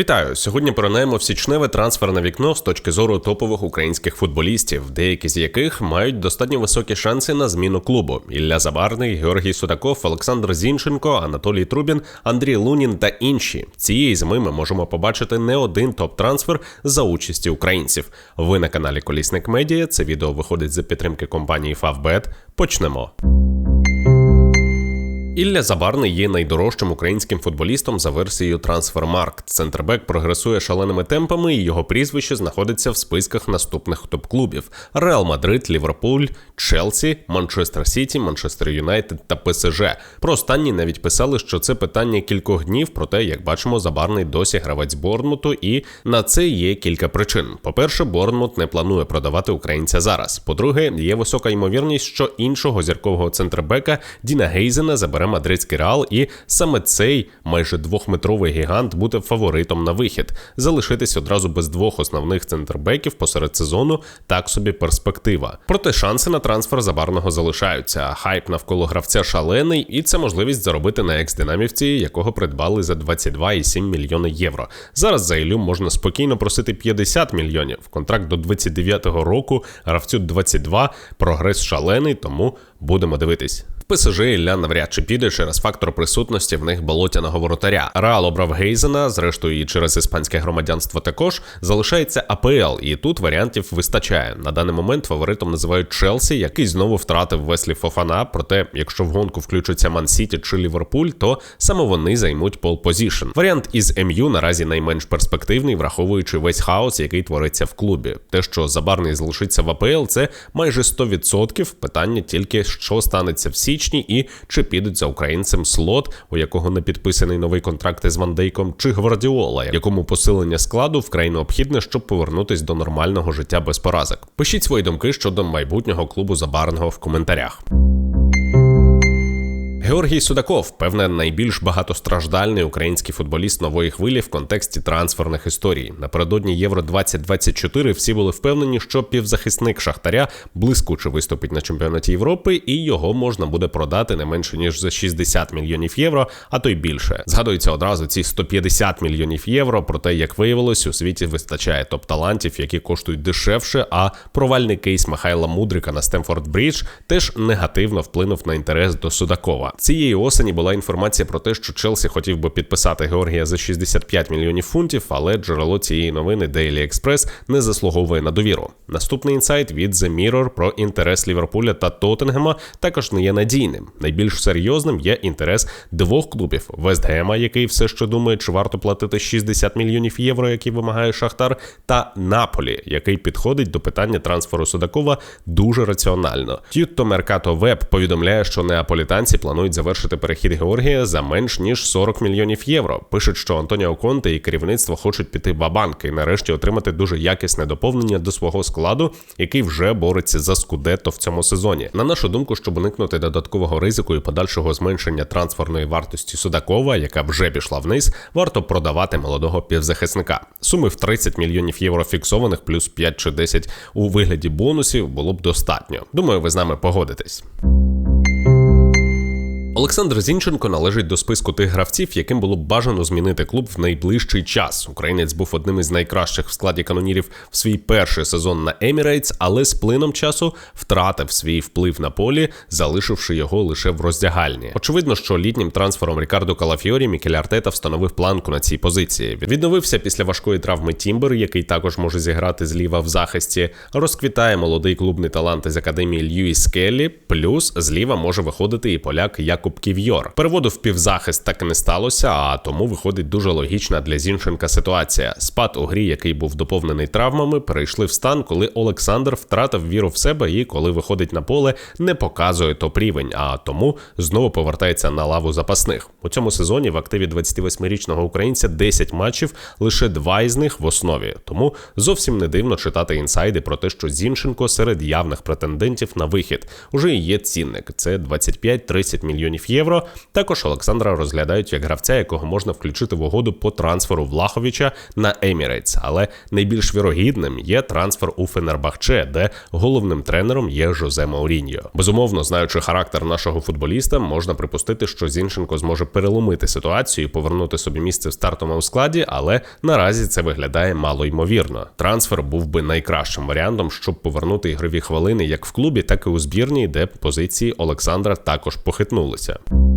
Вітаю! Сьогодні поринаємо в січневе трансферне вікно з точки зору топових українських футболістів, деякі з яких мають достатньо високі шанси на зміну клубу: Ілля Забарний, Георгій Судаков, Олександр Зінченко, Анатолій Трубін, Андрій Лунін та інші. Цієї зими ми можемо побачити не один топ-трансфер за участі українців. Ви на каналі Колісник Медіа. Це відео виходить за підтримки компанії Favbet. Почнемо. Ілля Забарний є найдорожчим українським футболістом за версією Трансфермаркт. Центрбек прогресує шаленими темпами, і його прізвище знаходиться в списках наступних топ-клубів: Реал Мадрид, Ліверпуль, Челсі, Манчестер Сіті, Манчестер Юнайтед та ПСЖ. Про останні навіть писали, що це питання кількох днів. Проте, як бачимо, Забарний досі гравець Борнмуту, і на це є кілька причин. По-перше, Борнмут не планує продавати українця зараз. По-друге, є висока ймовірність, що іншого зіркового центрбека Діна Гейзена забере мадридський реал, і саме цей майже двохметровий гігант буде фаворитом на вихід. Залишитись одразу без двох основних центрбеків посеред сезону так собі перспектива. Проте шанси на трансфер забарного залишаються. Хайп навколо гравця шалений, і це можливість заробити на екс-динамівці, якого придбали за 22,7 мільйони євро. Зараз за Ілю можна спокійно просити 50 мільйонів. Контракт до 29-го року, гравцю 22, прогрес шалений, тому будемо дивитись. ПСЖ Ілля навряд чи піде через фактор присутності в них болотяного воротаря. Реал обрав Гейзена, зрештою і через іспанське громадянство також залишається АПЛ, і тут варіантів вистачає. На даний момент фаворитом називають Челсі, який знову втратив Веслі Фофана. Проте, якщо в гонку включаться Ман Сіті чи Ліверпуль, то саме вони займуть пол позішн. Варіант із МЮ наразі найменш перспективний, враховуючи весь хаос, який твориться в клубі. Те, що забарний залишиться в АПЛ, це майже 100%. Питання тільки що станеться в січні і чи підуть за українцем слот, у якого не підписаний новий контракт із Вандейком, чи Гвардіола, якому посилення складу вкрай необхідне, щоб повернутись до нормального життя без поразок. Пишіть свої думки щодо майбутнього клубу забарного в коментарях. Георгій Судаков, певне, найбільш багатостраждальний український футболіст нової хвилі в контексті трансферних історій. Напередодні Євро 2024 всі були впевнені, що півзахисник Шахтаря блискуче виступить на чемпіонаті Європи, і його можна буде продати не менше ніж за 60 мільйонів євро, а то й більше. Згадується одразу ці 150 мільйонів євро. Проте, як виявилось, у світі вистачає топ-талантів, які коштують дешевше. А провальний кейс Михайла Мудрика на Стемфорд Брідж теж негативно вплинув на інтерес до Судакова. Цієї осені була інформація про те, що Челсі хотів би підписати Георгія за 65 мільйонів фунтів, але джерело цієї новини Daily Express не заслуговує на довіру. Наступний інсайт від The Mirror про інтерес Ліверпуля та Тоттенгема також не є надійним. Найбільш серйозним є інтерес двох клубів: Вестгема, який все ще думає, чи варто платити 60 мільйонів євро, які вимагає Шахтар, та Наполі, який підходить до питання трансферу Судакова дуже раціонально. Тютто Меркато Веб повідомляє, що неаполітанці планують планують завершити перехід Георгія за менш ніж 40 мільйонів євро. Пишуть, що Антоніо Конте і керівництво хочуть піти в банк і нарешті отримати дуже якісне доповнення до свого складу, який вже бореться за скудетто в цьому сезоні. На нашу думку, щоб уникнути додаткового ризику і подальшого зменшення трансферної вартості Судакова, яка вже пішла вниз, варто продавати молодого півзахисника. Суми в 30 мільйонів євро фіксованих, плюс 5 чи 10 у вигляді бонусів було б достатньо. Думаю, ви з нами погодитесь. Олександр Зінченко належить до списку тих гравців, яким було б бажано змінити клуб в найближчий час. Українець був одним із найкращих в складі канонірів в свій перший сезон на Емірейтс, але з плином часу втратив свій вплив на полі, залишивши його лише в роздягальні. Очевидно, що літнім трансфером Рікардо Калафіорі Мікель Артета встановив планку на цій позиції. Відновився після важкої травми Тімбер, який також може зіграти зліва в захисті. Розквітає молодий клубний талант із академії Льюіс Келлі, плюс зліва може виходити і поляк Якуб Кубків Йор. Переводу в півзахист так не сталося, а тому виходить дуже логічна для Зінченка ситуація. Спад у грі, який був доповнений травмами, перейшли в стан, коли Олександр втратив віру в себе і коли виходить на поле, не показує топ рівень, а тому знову повертається на лаву запасних. У цьому сезоні в активі 28-річного українця 10 матчів, лише два із них в основі. Тому зовсім не дивно читати інсайди про те, що Зінченко серед явних претендентів на вихід уже є цінник. Це 25-30 мільйонів мільйонів євро. Також Олександра розглядають як гравця, якого можна включити в угоду по трансферу Влаховича на Емірейтс. Але найбільш вірогідним є трансфер у Фенербахче, де головним тренером є Жозе Мауріньо. Безумовно, знаючи характер нашого футболіста, можна припустити, що Зінченко зможе переломити ситуацію і повернути собі місце в стартовому складі, але наразі це виглядає мало ймовірно. Трансфер був би найкращим варіантом, щоб повернути ігрові хвилини як в клубі, так і у збірній, де позиції Олександра також похитнулися почнеться.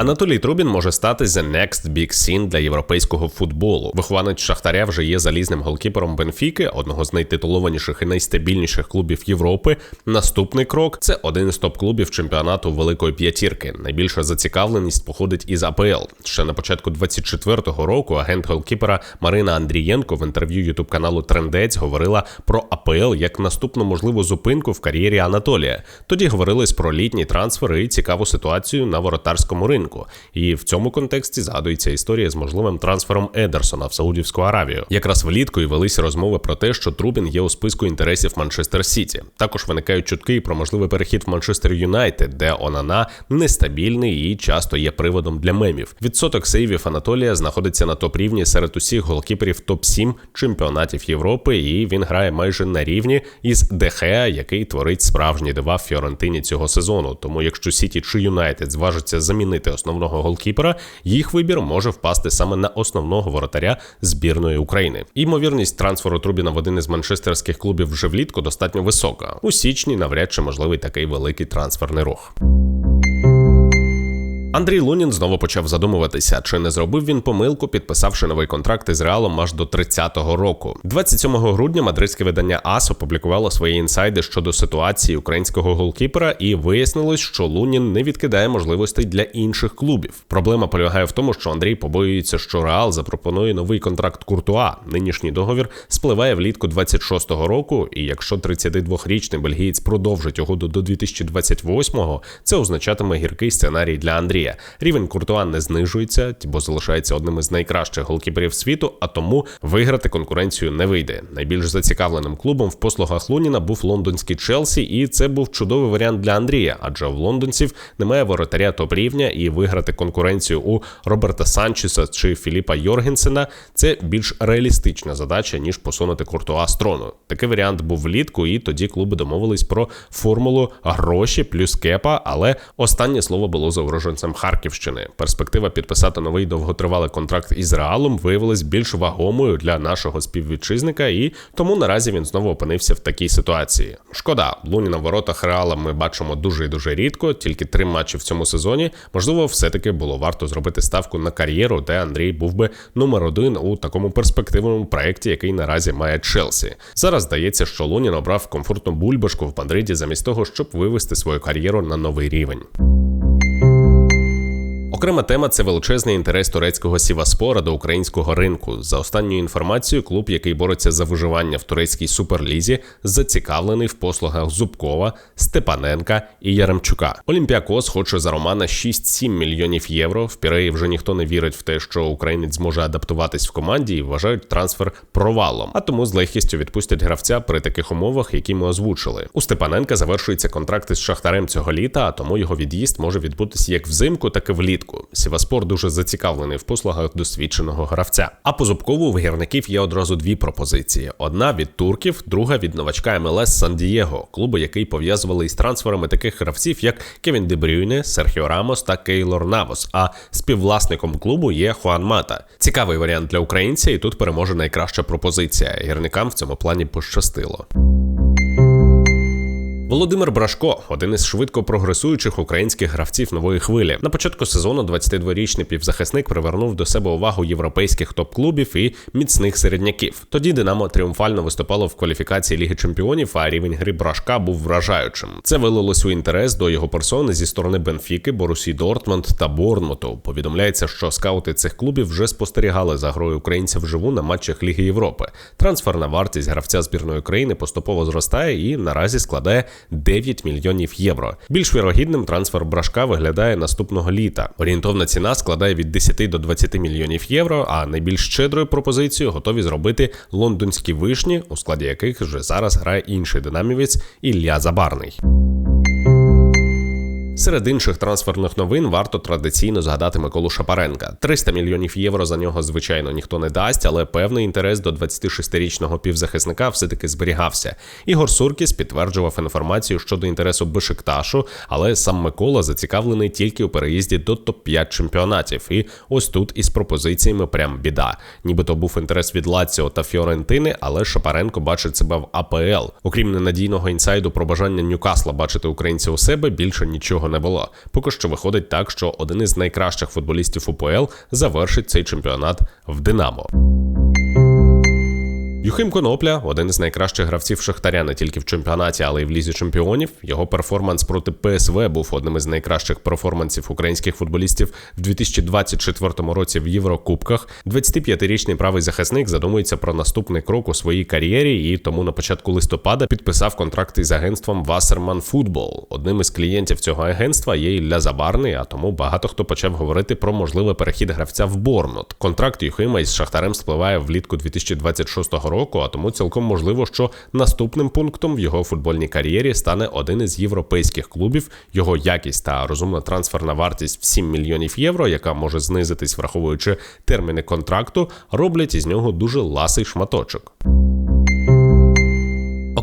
Анатолій Трубін може стати the next big scene для європейського футболу. Вихованець Шахтаря вже є залізним голкіпером Бенфіки, одного з найтитулованіших і найстабільніших клубів Європи. Наступний крок це один із топ-клубів чемпіонату Великої П'ятірки. Найбільша зацікавленість походить із АПЛ. Ще на початку 24-го року агент голкіпера Марина Андрієнко в інтерв'ю ютуб каналу Трендець говорила про АПЛ як наступну можливу зупинку в кар'єрі Анатолія. Тоді говорилось про літні трансфери і цікаву ситуацію на воротарському ринку ринку. І в цьому контексті згадується історія з можливим трансфером Едерсона в Саудівську Аравію. Якраз влітку і велися розмови про те, що Трубін є у списку інтересів Манчестер Сіті. Також виникають чутки про можливий перехід в Манчестер Юнайтед, де Онана нестабільний і часто є приводом для мемів. Відсоток сейвів Анатолія знаходиться на топ рівні серед усіх голкіперів топ 7 чемпіонатів Європи, і він грає майже на рівні із Дехеа, який творить справжні дива в Фіорентині цього сезону. Тому, якщо Сіті чи Юнайтед зважиться замінити основного голкіпера, їх вибір може впасти саме на основного воротаря збірної України. Імовірність трансферу Трубіна в один із манчестерських клубів вже влітку достатньо висока. У січні навряд чи можливий такий великий трансферний рух. Андрій Лунін знову почав задумуватися, чи не зробив він помилку, підписавши новий контракт із реалом аж до 30-го року. 27 грудня мадридське видання АС опублікувало свої інсайди щодо ситуації українського голкіпера, і вияснилось, що Лунін не відкидає можливостей для інших клубів. Проблема полягає в тому, що Андрій побоюється, що Реал запропонує новий контракт Куртуа. Нинішній договір спливає влітку 26-го року. І якщо 32-річний бельгієць продовжить угоду до 2028-го, це означатиме гіркий сценарій для Андрія. Андрія. Рівень Куртуа не знижується, бо залишається одним із найкращих голкіперів світу, а тому виграти конкуренцію не вийде. Найбільш зацікавленим клубом в послугах Луніна був лондонський Челсі, і це був чудовий варіант для Андрія, адже в лондонців немає воротаря топ рівня, і виграти конкуренцію у Роберта Санчеса чи Філіпа Йоргенсена це більш реалістична задача ніж посунути Куртуа з трону. Такий варіант був влітку, і тоді клуби домовились про формулу гроші плюс кепа, але останнє слово було за уроженцем мешканцям Харківщини. Перспектива підписати новий довготривалий контракт із реалом виявилась більш вагомою для нашого співвітчизника, і тому наразі він знову опинився в такій ситуації. Шкода, Луні на воротах реала ми бачимо дуже і дуже рідко, тільки три матчі в цьому сезоні. Можливо, все-таки було варто зробити ставку на кар'єру, де Андрій був би номер один у такому перспективному проєкті, який наразі має Челсі. Зараз здається, що Лунін обрав комфортну бульбашку в Мадриді замість того, щоб вивести свою кар'єру на новий рівень. Окрема тема це величезний інтерес турецького сіваспора до українського ринку. За останньою інформацією, клуб, який бореться за виживання в турецькій суперлізі, зацікавлений в послугах Зубкова, Степаненка і Яремчука. Олімпіакос хоче за Романа 6-7 мільйонів євро. В Піреї вже ніхто не вірить в те, що українець зможе адаптуватись в команді і вважають трансфер провалом. А тому з легкістю відпустять гравця при таких умовах, які ми озвучили. У Степаненка завершується контракт із Шахтарем цього літа, а тому його від'їзд може відбутися як взимку, так і влітку розвитку. Сіваспор дуже зацікавлений в послугах досвідченого гравця. А по Зубкову в гірників є одразу дві пропозиції: одна від турків, друга від новачка МЛС Сан Дієго, клубу, який пов'язували із трансферами таких гравців, як Кевін Дебрюйне, Серхіо Рамос та Кейлор Навос. А співвласником клубу є Хуан Мата. Цікавий варіант для українця, і тут переможе найкраща пропозиція. Гірникам в цьому плані пощастило. Володимир Брашко один із швидко прогресуючих українських гравців нової хвилі. На початку сезону 22-річний півзахисник привернув до себе увагу європейських топ-клубів і міцних середняків. Тоді Динамо тріумфально виступало в кваліфікації Ліги Чемпіонів, а рівень гри Брашка був вражаючим. Це вилилось у інтерес до його персони зі сторони Бенфіки, Борусі Дортмунд та Борнмуту. Повідомляється, що скаути цих клубів вже спостерігали за грою українця вживу на матчах Ліги Європи. Трансферна вартість гравця збірної країни поступово зростає і наразі складає 9 мільйонів євро. Більш вірогідним трансфер брашка виглядає наступного літа. Орієнтовна ціна складає від 10 до 20 мільйонів євро. А найбільш щедрою пропозицією готові зробити лондонські вишні, у складі яких вже зараз грає інший динамівець Ілля Забарний. Серед інших трансферних новин варто традиційно згадати Миколу Шапаренка. 300 мільйонів євро за нього, звичайно, ніхто не дасть, але певний інтерес до 26-річного півзахисника все-таки зберігався. Ігор Суркіс підтверджував інформацію щодо інтересу Бешикташу, але сам Микола зацікавлений тільки у переїзді до топ-5 чемпіонатів. І ось тут із пропозиціями прям біда. Нібито був інтерес від Лаціо та Фіорентини, але Шапаренко бачить себе в АПЛ. Окрім ненадійного інсайду про бажання Ньюкасла бачити українця у себе, більше нічого не було. Поки що виходить так, що один із найкращих футболістів УПЛ завершить цей чемпіонат в Динамо. Юхим Конопля, один із найкращих гравців Шахтаря не тільки в чемпіонаті, але й в лізі чемпіонів. Його перформанс проти ПСВ був одним із найкращих перформансів українських футболістів в 2024 році в Єврокубках. 25-річний правий захисник задумується про наступний крок у своїй кар'єрі, і тому на початку листопада підписав контракт із агентством Wasserman Football. Одним із клієнтів цього агентства є Ілля Забарний, а тому багато хто почав говорити про можливий перехід гравця в Борнут. Контракт Юхима із Шахтарем спливає влітку 2026 року року, а тому цілком можливо, що наступним пунктом в його футбольній кар'єрі стане один із європейських клубів. Його якість та розумна трансферна вартість в 7 мільйонів євро, яка може знизитись, враховуючи терміни контракту, роблять із нього дуже ласий шматочок.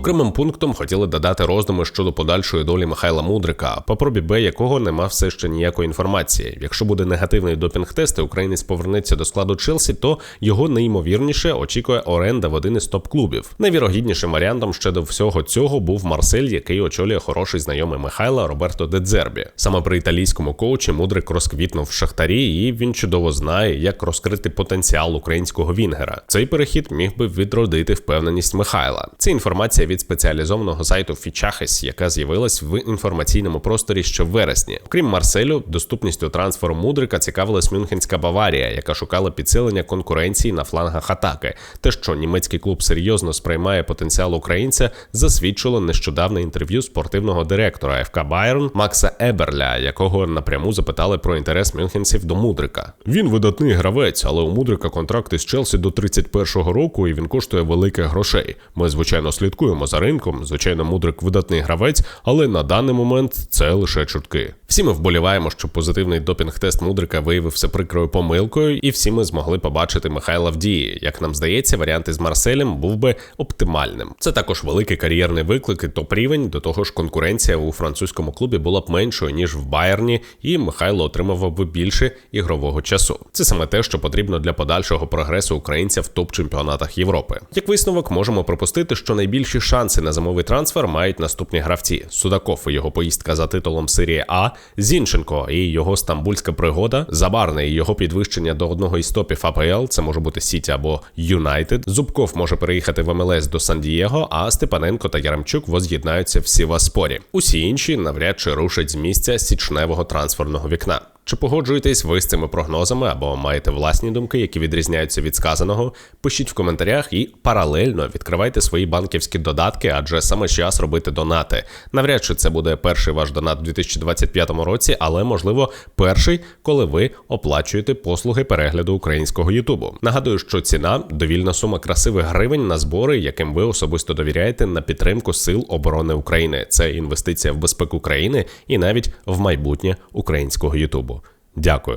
Окремим пунктом хотіли додати роздуми щодо подальшої долі Михайла Мудрика, по пробі Б якого нема все ще ніякої інформації. Якщо буде негативний допінг-тест, і українець повернеться до складу Челсі, то його неймовірніше очікує оренда в один із топ-клубів. Найвірогіднішим варіантом ще до всього цього був Марсель, який очолює хороший знайомий Михайла Роберто Дедзербі. Саме при італійському коучі Мудрик розквітнув в шахтарі, і він чудово знає, як розкрити потенціал українського Вінгера. Цей перехід міг би відродити впевненість Михайла. Це інформація від спеціалізованого сайту Фічахес, яка з'явилась в інформаційному просторі ще в вересні. Окрім Марселю, доступністю трансферу Мудрика цікавилась Мюнхенська Баварія, яка шукала підсилення конкуренції на флангах атаки. Те, що німецький клуб серйозно сприймає потенціал українця, засвідчило нещодавне інтерв'ю спортивного директора ФК Байерн Макса Еберля, якого напряму запитали про інтерес мюнхенців до Мудрика. Він видатний гравець, але у Мудрика контракт із Челсі до 31-го року, і він коштує великих грошей. Ми звичайно слідкуємо за ринком. Звичайно, мудрик видатний гравець, але на даний момент це лише чутки. Всі ми вболіваємо, що позитивний допінг-тест мудрика виявився прикрою помилкою, і всі ми змогли побачити Михайла в дії. Як нам здається, варіант із Марселем був би оптимальним. Це також великий кар'єрний виклик і топ-рівень. До того ж, конкуренція у французькому клубі була б меншою ніж в Байерні, і Михайло отримав би більше ігрового часу. Це саме те, що потрібно для подальшого прогресу українця в топ-чемпіонатах Європи. Як висновок, можемо пропустити, що найбільші шанси на зимовий трансфер мають наступні гравці: Судаков і його поїздка за титулом Серії А, Зінченко і його стамбульська пригода, Забарний і його підвищення до одного із топів АПЛ. Це може бути Сіті або Юнайтед. Зубков може переїхати в МЛС до Сан-Дієго, а Степаненко та Яремчук воз'єднаються в Сіваспорі. Усі інші навряд чи рушать з місця січневого трансферного вікна. Чи погоджуєтесь ви з цими прогнозами або маєте власні думки, які відрізняються від сказаного? Пишіть в коментарях і паралельно відкривайте свої банківські додатки, адже саме час робити донати. Навряд чи це буде перший ваш донат у 2025 році, але можливо перший, коли ви оплачуєте послуги перегляду українського Ютубу. Нагадую, що ціна довільна сума красивих гривень на збори, яким ви особисто довіряєте на підтримку сил оборони України. Це інвестиція в безпеку країни і навіть в майбутнє українського Ютубу. Дякую.